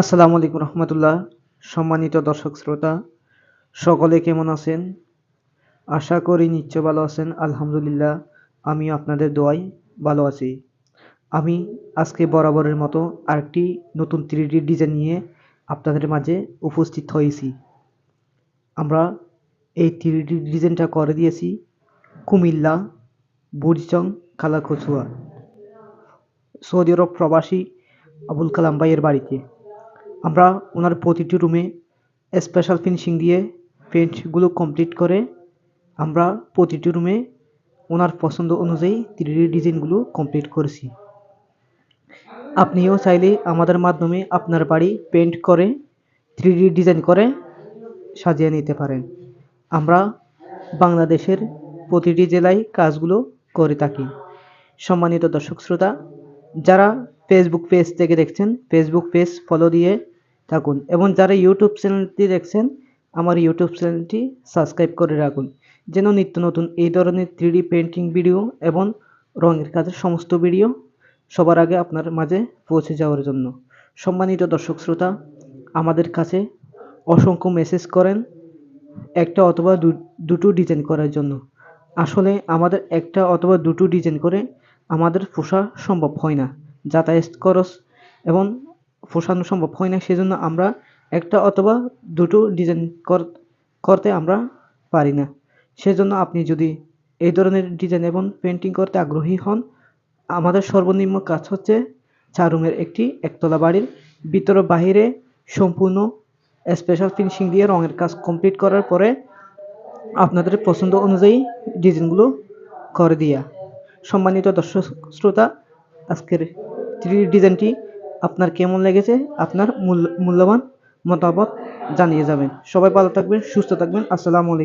আসসালামু আলাইকুম রহমতুল্লাহ। সম্মানিত দর্শক শ্রোতা, সকলে কেমন আছেন? আশা করি নিশ্চয় ভালো আছেন, আলহামদুলিল্লাহ আমি আপনাদের দোয়াই ভালো আছি। আমি আজকে বরাবরের মতো আরেকটি নতুন থ্রি ডিজাইন নিয়ে আপনাদের মাঝে উপস্থিত হয়েছি। আমরা এই থ্রি ডিজাইনটা করে দিয়েছি কুমিল্লা, বুড়িচং কালাকচুয়া সৌদি আরব প্রবাসী আবুল কালাম ভাইয়ের বাড়িতে। আমরা ওনার প্রতিটি রুমে স্পেশাল ফিনিশিং দিয়ে পেন্টগুলো কমপ্লিট করে আমরা প্রতিটি রুমে ওনার পছন্দ অনুযায়ী থ্রি ডিজাইনগুলো কমপ্লিট করেছি। আপনিও চাইলে আমাদের মাধ্যমে আপনার বাড়ি পেন্ট করে থ্রি ডিজাইন করে সাজিয়ে নিতে পারেন। আমরা বাংলাদেশের প্রতিটি জেলায় কাজগুলো করে থাকি। সম্মানিত দর্শক শ্রোতা, যারা ফেসবুক পেজ থেকে দেখছেন ফেসবুক পেজ ফলো দিয়ে থাকুন এবং যারা ইউটিউব চ্যানেলটি দেখছেন, আমার ইউটিউব চ্যানেলটি সাবস্ক্রাইব করে রাখুন। যেন নিত্য নতুন এই ধরনের থ্রিডি পেন্টিং ভিডিও এবং রঙের কাজের সমস্ত ভিডিও সবার আগে আপনার মাঝে পৌঁছে যাওয়ার জন্য। সম্মানিত দর্শক শ্রোতা, আমাদের কাছে অসংখ্য মেসেজ করেন একটা অথবা দুটো ডিজাইন করার জন্য। আসলে আমাদের একটা অথবা দুটো ডিজাইন করে আমাদের পোষা সম্ভব হয় না। যাতায়াত খরচ এবং পোষানো সম্ভব হয় না, সেজন্য আমরা একটা অথবা দুটো ডিজাইন করতে আমরা পারি না। সেজন্য আপনি যদি এই ধরনের ডিজাইন এবং পেন্টিং করতে আগ্রহী হন, আমাদের সর্বনিম্ন কাজ হচ্ছে চার রুমের একটি একতলা বাড়ির ভিতর বাহিরে সম্পূর্ণ স্পেশাল ফিনিশিং দিয়ে রঙের কাজ কমপ্লিট করার পরে আপনাদের পছন্দ অনুযায়ী ডিজাইনগুলো করে দিয়া। সম্মানিত দর্শক, শ্রোতা, আজকের থ্রি ডিজাইনটি আপনার কেমন লেগেছে, আপনার মূল্যবান মতামত জানিয়ে যাবেন। সবাই ভালো থাকবেন, সুস্থ থাকবেন। আসসালামু আলাইকুম।